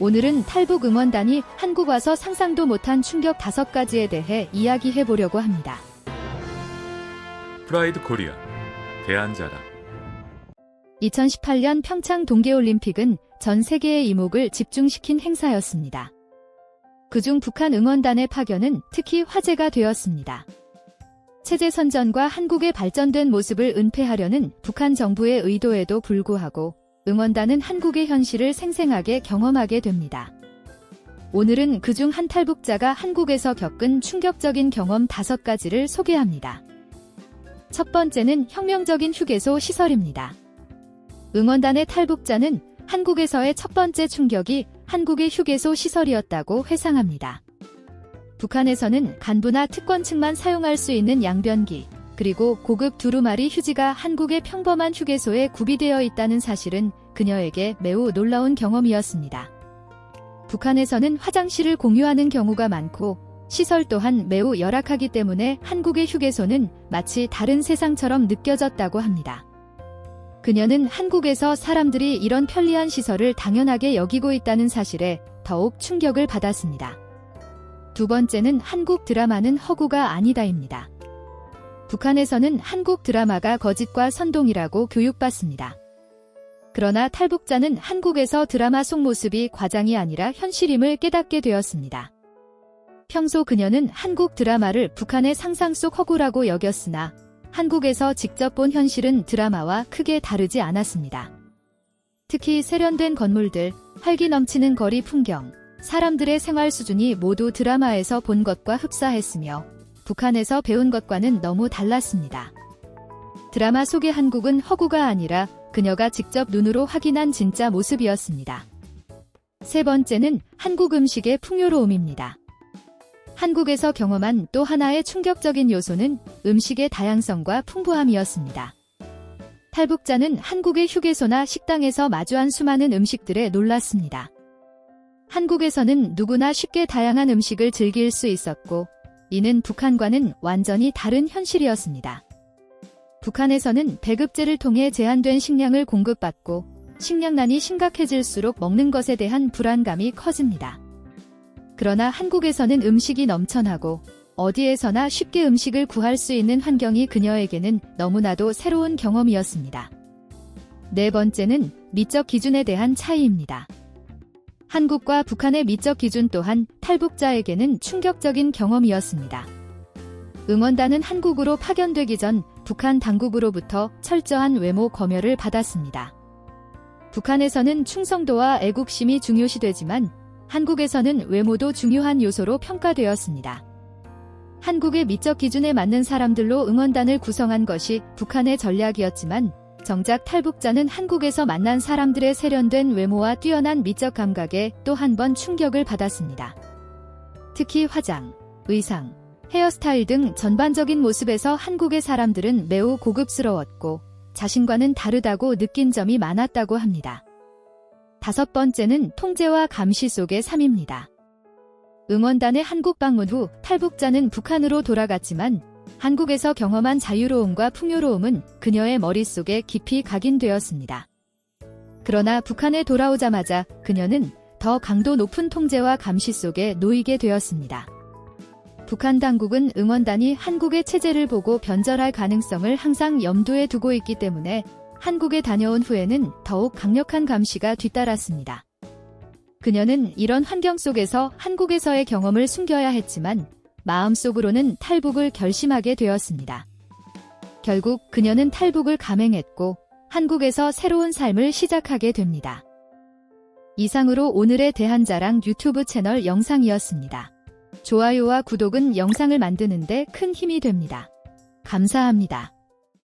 오늘은 탈북 응원단이 한국 와서 상상도 못한 충격 다섯 가지에 대해 이야기해 보려고 합니다. 프라이드 코리아 대한자랑 2018년 평창 동계올림픽은 전 세계의 이목을 집중시킨 행사였습니다. 그중 북한 응원단의 파견은 특히 화제가 되었습니다. 체제 선전과 한국의 발전된 모습을 은폐하려는 북한 정부의 의도에도 불구하고 응원단은 한국의 현실을 생생하게 경험하게 됩니다. 오늘은 그중 한 탈북자가 한국에서 겪은 충격적인 경험 다섯 가지를 소개합니다. 첫 번째는 혁명적인 휴게소 시설입니다. 응원단의 탈북자는 한국에서의 첫 번째 충격이 한국의 휴게소 시설이었다고 회상합니다. 북한에서는 간부나 특권층만 사용할 수 있는 양변기, 그리고 고급 두루마리 휴지가 한국의 평범한 휴게소에 구비되어 있다는 사실은 그녀에게 매우 놀라운 경험이었습니다. 북한에서는 화장실을 공유하는 경우가 많고 시설 또한 매우 열악하기 때문에 한국의 휴게소는 마치 다른 세상처럼 느껴졌다고 합니다. 그녀는 한국에서 사람들이 이런 편리한 시설을 당연하게 여기고 있다는 사실에 더욱 충격을 받았습니다. 두 번째는 한국 드라마는 허구가 아니다입니다. 북한에서는 한국 드라마가 거짓과 선동이라고 교육받습니다. 그러나 탈북자는 한국에서 드라마 속 모습이 과장이 아니라 현실임을 깨닫게 되었습니다. 평소 그녀는 한국 드라마를 북한의 상상 속 허구라고 여겼으나 한국에서 직접 본 현실은 드라마와 크게 다르지 않았습니다. 특히 세련된 건물들, 활기 넘치는 거리 풍경, 사람들의 생활 수준이 모두 드라마에서 본 것과 흡사했으며 북한에서 배운 것과는 너무 달랐습니다. 드라마 속의 한국은 허구가 아니라 그녀가 직접 눈으로 확인한 진짜 모습이었습니다. 세 번째는 한국 음식의 풍요로움입니다. 한국에서 경험한 또 하나의 충격적인 요소는 음식의 다양성과 풍부함이었습니다. 탈북자는 한국의 휴게소나 식당에서 마주한 수많은 음식들에 놀랐습니다. 한국에서는 누구나 쉽게 다양한 음식을 즐길 수 있었고, 이는 북한과는 완전히 다른 현실이었습니다. 북한에서는 배급제를 통해 제한된 식량을 공급받고, 식량난이 심각해질수록 먹는 것에 대한 불안감이 커집니다. 그러나 한국에서는 음식이 넘쳐나고 어디에서나 쉽게 음식을 구할 수 있는 환경이 그녀에게는 너무나도 새로운 경험이었습니다. 네 번째는 미적 기준에 대한 차이입니다. 한국과 북한의 미적 기준 또한 탈북자에게는 충격적인 경험이었습니다. 응원단은 한국으로 파견되기 전 북한 당국으로부터 철저한 외모 검열을 받았습니다. 북한에서는 충성도와 애국심이 중요시되지만 한국에서는 외모도 중요한 요소로 평가되었습니다. 한국의 미적 기준에 맞는 사람들로 응원단을 구성한 것이 북한의 전략이었지만 정작 탈북자는 한국에서 만난 사람들의 세련된 외모와 뛰어난 미적 감각에 또 한 번 충격을 받았습니다. 특히 화장, 의상, 헤어스타일 등 전반적인 모습에서 한국의 사람들은 매우 고급스러웠고 자신과는 다르다고 느낀 점이 많았다고 합니다. 다섯 번째는 통제와 감시 속의 삶입니다. 응원단의 한국 방문 후 탈북자는 북한으로 돌아갔지만 한국에서 경험한 자유로움과 풍요로움은 그녀의 머릿속에 깊이 각인되었습니다. 그러나 북한에 돌아오자마자 그녀는 더 강도 높은 통제와 감시 속에 놓이게 되었습니다. 북한 당국은 응원단이 한국의 체제를 보고 변절할 가능성을 항상 염두에 두고 있기 때문에 한국에 다녀온 후에는 더욱 강력한 감시가 뒤따랐습니다. 그녀는 이런 환경 속에서 한국에서의 경험을 숨겨야 했지만 마음속으로는 탈북을 결심하게 되었습니다. 결국 그녀는 탈북을 감행했고 한국에서 새로운 삶을 시작하게 됩니다. 이상으로 오늘의 대한자랑 유튜브 채널 영상이었습니다. 좋아요와 구독은 영상을 만드는데 큰 힘이 됩니다. 감사합니다.